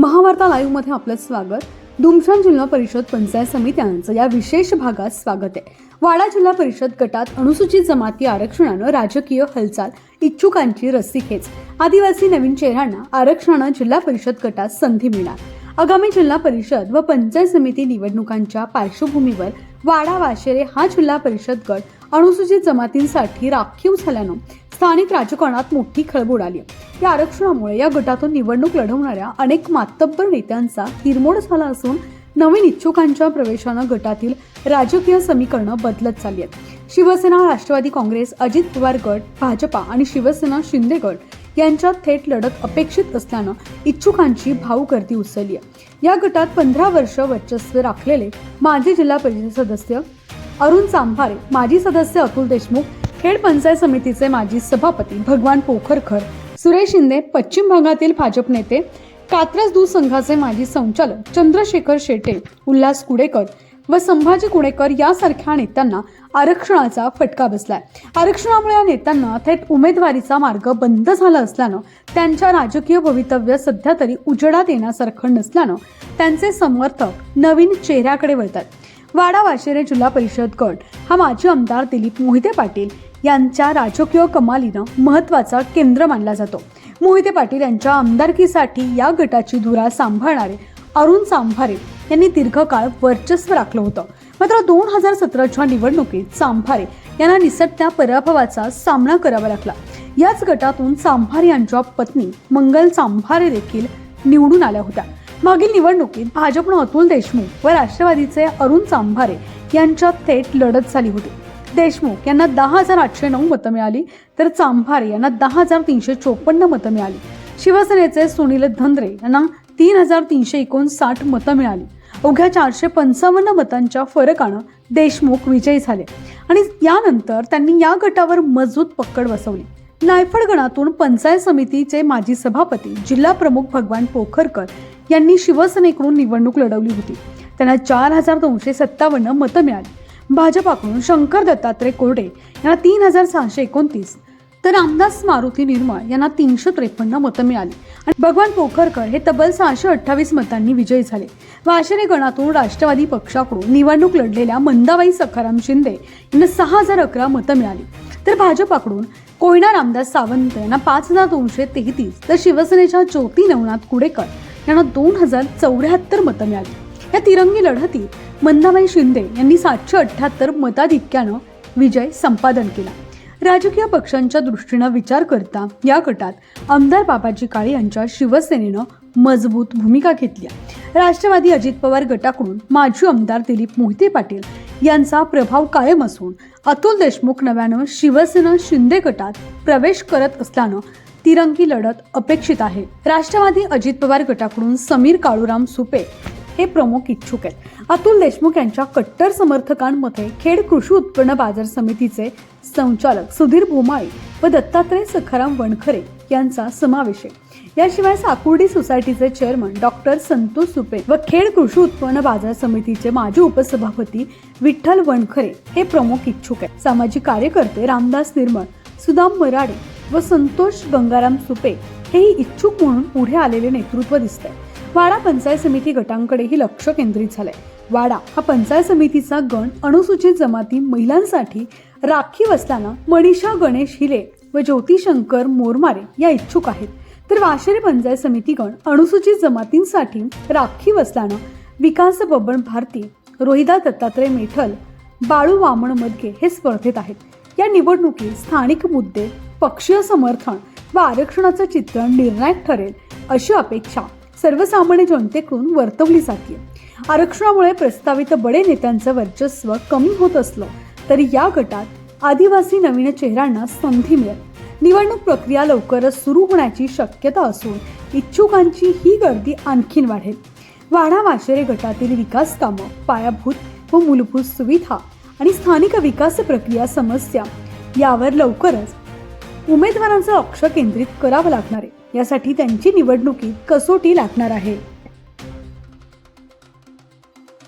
महावार्ता लाईव्हमध्ये आपलं स्वागत. दुमशान जिल्हा परिषद पंचायत समित्यांचं या विशेष भागात स्वागत आहे. वाडा जिल्हा परिषद गटात अनुसूचित जमाती आरक्षणानं राजकीय हालचाल इच्छुकांची रस्सीखेच आदिवासी नवीन चेहऱ्यांना आरक्षणानं जिल्हा परिषद गटात संधी मिळणार. आगामी जिल्हा परिषद व पंचायत समिती निवडणुकांच्या पार्श्वभूमीवर वाडा वाशेरे हा जिल्हा परिषद गट अनुसूचित जमातींसाठी राखीव झाल्यानं स्थानिक राजकारणात मोठी खळबळ उडाली या आरक्षणामुळे या गटातून निवडणूक लढवणाऱ्या अनेक मातब्बर नेत्यांचा हिरमोड झाला असून नवीन इच्छुकांच्या प्रवेशानं गटातील राजकीय समीकरणं बदलत चालली आहेत. शिवसेना राष्ट्रवादी काँग्रेस अजित पवार गट भाजपा आणि शिवसेना शिंदे गट यांच्यात थेट लढत अपेक्षित असल्यानं इच्छुकांची भाऊ गर्दी उसळली आहे. या गटात पंधरा वर्ष वर्चस्व राखलेले माजी जिल्हा परिषद सदस्य अरुण चांभारे माजी सदस्य अतुल देशमुख खेड पंचायत समितीचे माजी सभापती भगवान पोखरकर सुरेश शिंदे पश्चिम भागातील भाजप नेते कात्रज दूध संघाचे माजी संचालक चंद्रशेखर शेटे उल्हास कुडेकर व संभाजी कुडेकर यासारख्या नेत्यांना आरक्षणाचा फटका बसलाय. आरक्षणामुळे या नेत्यांना थेट उमेदवारीचा मार्ग बंद झाला असल्यानं त्यांच्या राजकीय भवितव्य सध्या तरी उजेडात येण्यासारखं नसल्यानं त्यांचे समर्थक नवीन चेहऱ्याकडे वळतात. वाडा वाशेरे जिल्हा परिषद गट हा माजी आमदार दिलीप मोहिते पाटील यांच्या राजकीय कमालीनं महत्त्वाचा केंद्र मानला जातो. मोहिते पाटील यांच्या आमदारकीसाठी या गटाची धुरा सांभाळणारे अरुण सांभारे यांनी दीर्घकाळ वर्चस्व राखलं होतं. मात्र दोन हजार सतराच्या निवडणुकीत सांभारे यांना निसटत्या पराभवाचा सामना करावा लागला. याच गटातून सांभारे यांच्या पत्नी मंगल सांभारे देखील निवडून आल्या होत्या. मागील निवडणुकीत भाजपनं अतुल देशमुख व राष्ट्रवादीचे अरुण सांभारे यांच्यात थेट लढत झाली होती. देशमुख यांना दहा हजार आठशे नऊ मतं मिळाली तर चांभार यांना दहा हजार तीनशे चोपन्न मतं मिळाली. शिवसेनेचे सुनील धंद्रे यांना तीन हजार तीनशे एकोणसाठ मतं मिळाली. अवघ्या चारशे पंचावन्न मतांच्या फरकानं देशमुख विजयी झाले आणि यानंतर त्यांनी या गटावर मजबूत पकड बसवली. नायफड गणातून पंचायत समितीचे माजी सभापती जिल्हा प्रमुख भगवान पोखरकर यांनी शिवसेनेकडून निवडणूक लढवली होती. त्यांना चार हजार दोनशे सत्तावन्न मतं मिळाली. भाजपाकडून शंकर दत्तात्रय कोरडे यांना तीन हजार सहाशे एकोणतीस तर रामदास मारुती निर्मळ यांना तीनशे त्रेपन्न मतं मिळाली. आणि भगवान पोखरकर हे तब्बल सहाशे अठ्ठावीस मतांनी विजयी झाले. वाशिरे गणातून राष्ट्रवादी पक्षाकडून निवडणूक लढलेल्या मंदाबाई सखाराम शिंदे यांना सहा हजार अकरा मतं मिळाली. तर भाजपाकडून कोयना रामदास सावंत यांना पाच हजार दोनशे तेहतीस तर शिवसेनेच्या ज्योती नवनाथ कुडेकर यांना दोन हजार चौऱ्याहत्तर मतं मिळाली. या तिरंगी लढतीत मंदाबाई शिंदे यांनी सातशे अठ्ठ्याहत्तर मताधिक्यानं विजय संपादन केला. राजकीय पक्षांच्या दृष्टीनं विचार करता या गटात आमदार बाबाजी काळे यांच्या शिवसेनेनं मजबूत भूमिका घेतली राष्ट्रवादी अजित पवार गटाकडून माजी आमदार दिलीप मोहिते पाटील यांचा प्रभाव कायम असून अतुल देशमुख नव्यानं शिवसेना शिंदे गटात प्रवेश करत असल्यानं तिरंगी लढत अपेक्षित आहे. राष्ट्रवादी अजित पवार गटाकडून समीर काळूराम सुपे हे प्रमुख इच्छुक आहेत. अतुल देशमुख यांच्या कट्टर समर्थकांमध्ये खेड कृषी उत्पन्न बाजार समितीचे संचालक सुधीर भोमाळे व दत्तात्रय सखाराम वणखरे यांचा समावेश आहे. याशिवाय साकुर्डी सोसायटीचे चेअरमन डॉक्टर संतोष सुपे व खेड कृषी उत्पन्न बाजार समितीचे माजी उपसभापती विठ्ठल वणखरे हे प्रमुख इच्छुक आहेत. सामाजिक कार्यकर्ते रामदास निर्मळ सुदाम मराडे व संतोष गंगाराम सुपे हेही इच्छुक म्हणून पुढे आलेले नेतृत्व दिसतंय वाडा पंचायत समिती गटांकडेही लक्ष केंद्रित झालंय. वाडा हा पंचायत समितीचा गण अनुसूचित जमाती महिलांसाठी राखीव असताना मनीषा गणेश हिरे व ज्योतिशंकर मोरमारे या इच्छुक आहेत. तर वाशेरी पंचायत समिती गण अनुसूचित जमातींसाठी राखीव असताना विकास बबन भारती रोहिदा दत्तात्रय मेठल बाळू वामन मदगे हे स्पर्धेत आहेत. या निवडणुकीत स्थानिक मुद्दे पक्षीय समर्थन व आरक्षणाचं चित्रण निर्णायक ठरेल अशी अपेक्षा सर्वसामान्य जनतेकडून वर्तवली जाते आरक्षणामुळे प्रस्तावित बडे नेत्यांचं वर्चस्व कमी होत असलं तरी या गटात आदिवासी नवीन चेहऱ्यांना संधी मिळेल. निवडणूक प्रक्रिया लवकरच सुरू होण्याची शक्यता असून इच्छुकांची ही गर्दी आणखीन वाढेल. वाडा वाशेरे गटातील विकास कामं पायाभूत व मूलभूत सुविधा आणि स्थानिक विकास प्रक्रिया समस्या यावर लवकरच उमेदवारांचं लक्ष केंद्रित करावं लागणार आहे. यासाठी त्यांची निवडणुकीत कसोटी लागणार आहे.